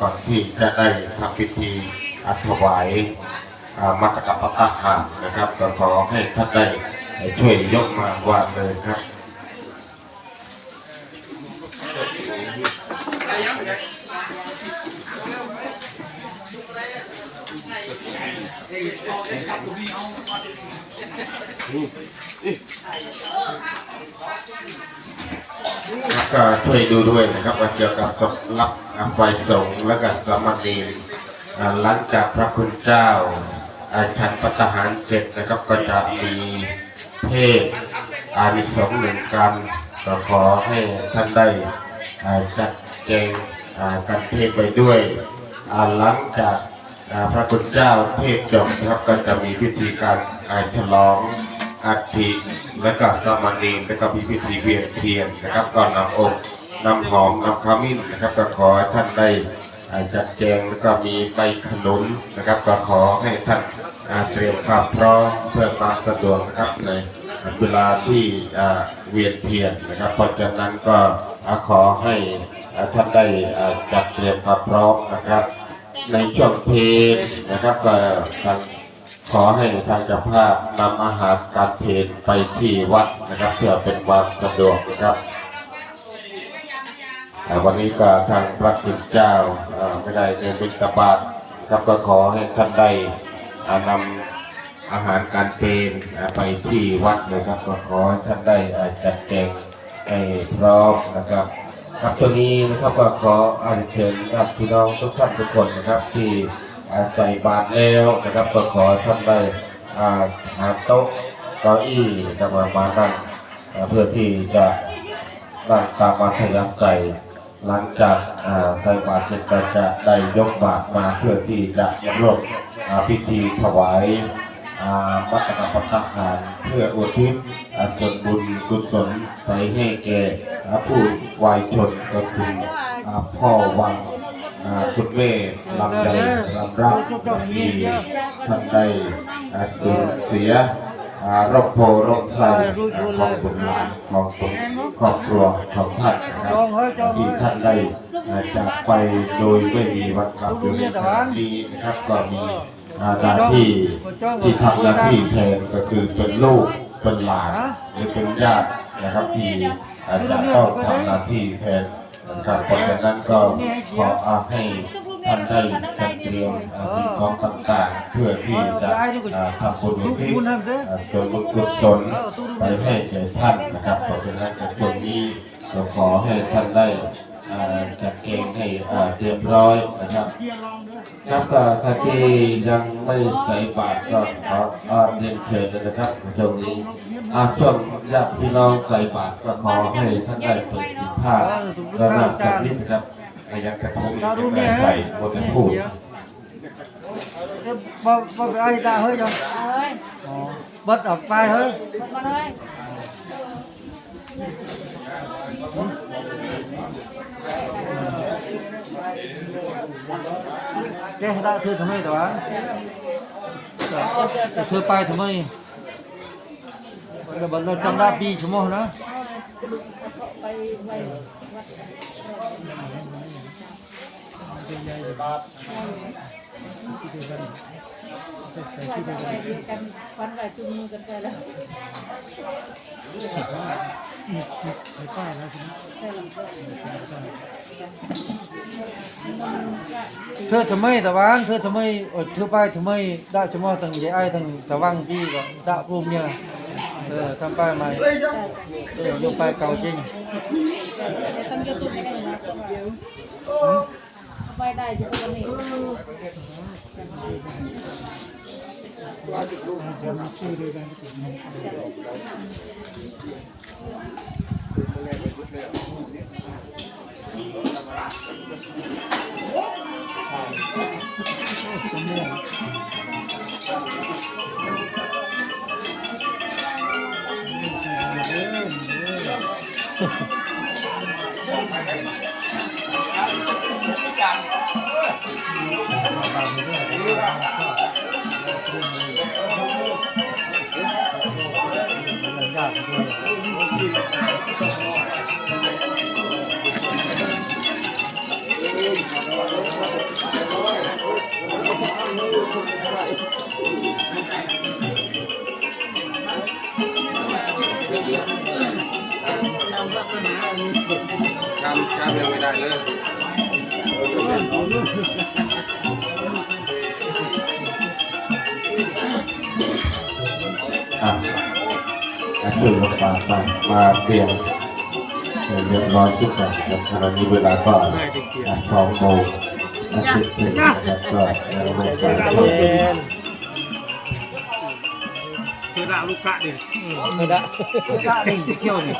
ก่อนที่จะได้ทำพิธีอาถวายอ่ามัตตกับพระทหารนะครับก็ขอให้ท่านได้ช่วยยกมาวางเลยครับ ก็ช่วยดูด้วยนะครับว่าเกี่ยวกับศพรับไฟสงฆ์และก็สามเณรหลังจากพระคุณเจ้าอาชันพัฒหารเสร็จนะครับก็จะมีเทศอานิสงส์หนึ่งกรรมก็ขอให้ท่านได้จัดแจงการเทศไปด้วยหลังจากพระคุณเจ้าเทศจบนะครับก็จะมีพิธีการฉลอง อัฐิและก็สามเณรและก็มีพิธีเวียนเทียนนะครับก่อนนำองค์นำหอมนำขมิ้นนะครับก็ขอให้ท่านได้จัดแจงแล้วก็มีใบขนุนนะครับก็ขอให้ท่านเตรียมความพร้อมเพื่อความสะดวกนะครับในเวลาที่เวียนเทียนนะครับเพราะฉะนั้นก็ขอให้ท่านได้จัดเตรียมความพร้อมนะครับ ในช่วงเพลงนะครับก็ทาง ขอให้ทางเจ้าภาพนำอาหารการเพนไปที่วัดนะครับเพื่อเป็นความสะดวกนะครับอ่วันนี้ก็ทางพระคุณเจ้าไม่ได้เดินบิณฑบาตครับก็ขอให้ท่านได้นำอาหารการเพนไปที่วัดเลยครับก็ขอให้ท่านได้จัดแจงให้พร้อมนะครับครับตัวนี้นะครับก็ขออัญเชิญครับพี่น้องทุกท่านทุกคนนะครับที่ ใส่บาตรแล้วนะครับก็ขอท่านได้อาหาโต๊ะเก้าอี้จะมามานั่งเพื่อที่จะนั่งตามมาทยักใส่หลังจากใส่บาตรเสร็จก็จะได้ยกบาตรมาเพื่อที่จะร่วมอ่าพิธีถวายอ่าวัดกับพัฒหารเพื่ออุทิศส่วนบุญกุศลไปให้แก่ผู้วายชนก็คือพ่อวัง อ่าคุณแม่ลำใจลำรักที่ท่านได้อ่าสูญเสียารบโพรบไทรอ่ของบุญหลานของคนครอบครัวของท่านนะครับที่ท่านได้จากไปโดยไม่มีวันกลับอยู่ในขณะนี้นะครับก็มีอาหน้าที่ที่ทำหน้าที่แทนก็คือเป็นลูกเป็นหลานหรือเป็นญาตินะครับที่อาจจะต้องทำหน้าที่แทน นะครับเพราะฉะนั้นก็ขออาให้ท่านได้จัดเตรียมสิ่งของต่างๆเพื่อที่จะทำบุญที่จนบุญกุศลไปให้แก่ท่านนะครับเพราะฉะนั้นตรงนี้เราขอให้ท่านได้ จัดเกณฑ์ให้เรียบร้อยนะครับครับก็ท่านที่ยังไม่ใส่บาตรก็ขอเรียนเชิญนะครับในช่วงนี้อาช่วงญาติพี่น้องใส่บาตรก็ขอให้ท่านได้เปิดผ้าแล้วนำจากนี้นะครับอายักกระทงอีกจะได้ใส่บนผู้บ่บ่ไป ai đã hơi rồi เอ้ย bật ở vai hơi หมดมาเลย แกให้ได้คือทำไมแต่ว่าเธอไปทำไมเราบันเราจังได้ปีชั่วโมงนะวันไหวจุงมือกันไปแล้วใช่ป้ายแล้วใช่ไหมใช่ล้ว เธอทำไมตะวันเธอทำไมเธอไปทำไมได้ชะมอทางใหญ่ไอ้ทางตะวันพี่ก็ได้รวมเนี่ยเออทำไปใหม่เออยกไปเก่าจริงไปได้จุกคนนี้ Để không ทำามข้ยังไม่ได้เลยอะแล้วคือามามาเปลี่ยน เรียบร้อยทุกอย่างครับขณะนี้เวลาก็อะสองโมงอะสิบสี่นะครับก็ยังไม่ได้เย็นเธอด่าลูกกะดิเออละกะนี่เที่ยวนี่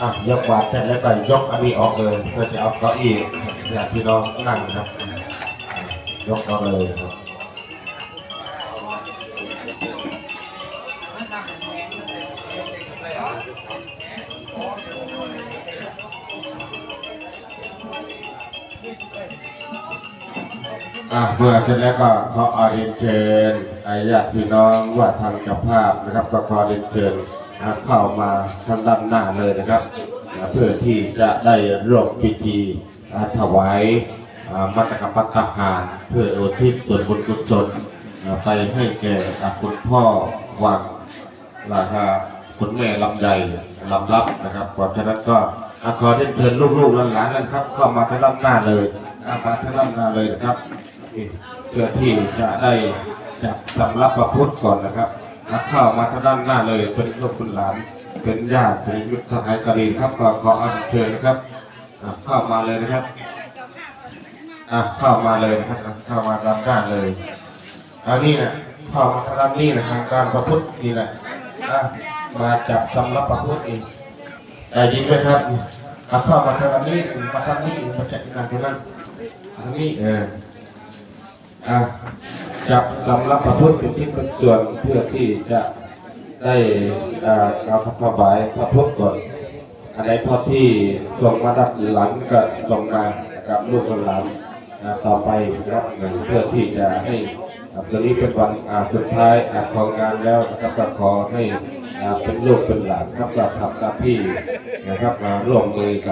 อะยกบาทเสร็จแล้วก็ยกอันนี้ออกเลยเพื่อจะเอาเก้าอี้ อย่างที่เรานั่งครับ ยกเอาเลยครับอะเมื่อเสร็จแล้วก็ขออาเรียนเชิญอาญาติพี่น้องว่าทางเจ้าภาพนะครับก็ขอเรียนเชิญเข้ามาทางด้านหน้าเลยนะครับ เพื่อที่จะได้ร่วมพิธี ถวายมัตตกปัตตาหารเพื่ออุทิศส่วนบุญกุศลไปให้แก่คุณพ่อวังราคาคุณแม่ลำใหญ่ลำรับนะครับเพราะฉะนั้นก็อะขอเรียนเชิญลูกๆหลานๆนะครับเข้ามาทางด้านหน้าเลยอะมาทางด้านหน้าเลยนะครับเพื่อที่จะได้จับสำรับประพุทธก่อนนะครับนักเข้ามาทางด้านหน้าเลยเป็นลูกคุณหลาน เป็นญาติเป็นมิตรสหายกรีครับขออัญเชิญนะครับ อะเข้ามาเลยนะครับอะเข้ามาเลยนะครับเข้ามาด้านเลยอันนี้นะเข้ามาทางด้านนี้นะทางการประพุทธนี่แหละอะมาจับสำรับประพุทธเอีกได้ยินไหมครับอะเข้ามาทางด้านนี้มาทางนี้มาจับงานตรงนั้นทางนี้เอออะจับสำรับพระพุทธเป็นที่เป็นส่วนเพื่อที่จะได้อ่าเอาพระถวายพระพุทธก่อน นในพอที่ส่งมาดับหลังก็ส่งมากับลูกหลานต่อไปนะครับเพื่อที่จะให้ตัวนี้เป็นวันสุดท้ายของงานแล้วนะครับก็ขอให้เป็นลูกเป็นหลานครับก็ทำตามที่นะครับมาร่วมมือกับ